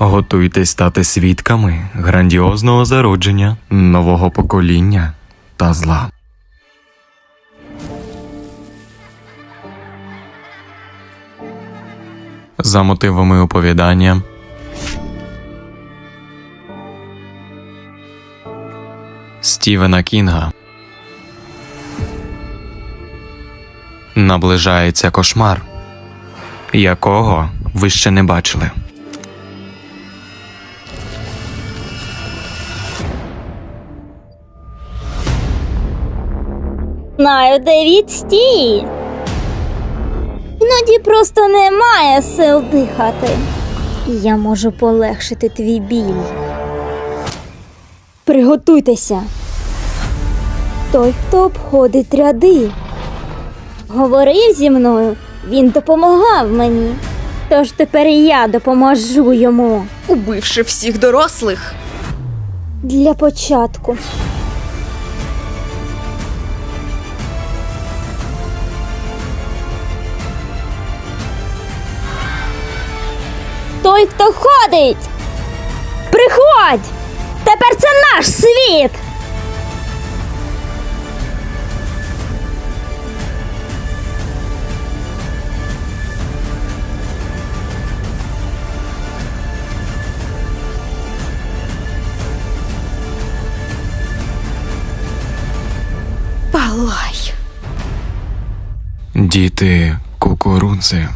Готуйтесь стати свідками грандіозного зародження нового покоління та зла. За мотивами оповідання Стівена Кінга Наближається кошмар, якого ви ще не бачили. Знаю, Девід, стій. Іноді просто немає сил дихати. Я можу полегшити твій біль. Приготуйтеся. Той, хто обходить ряди. Говорив зі мною, він допомагав мені. Тож тепер і я допоможу йому. убивши всіх дорослих. Для початку. Той, хто ходить. Приходь! Тепер це наш світ. Палай. Діти кукурудзи.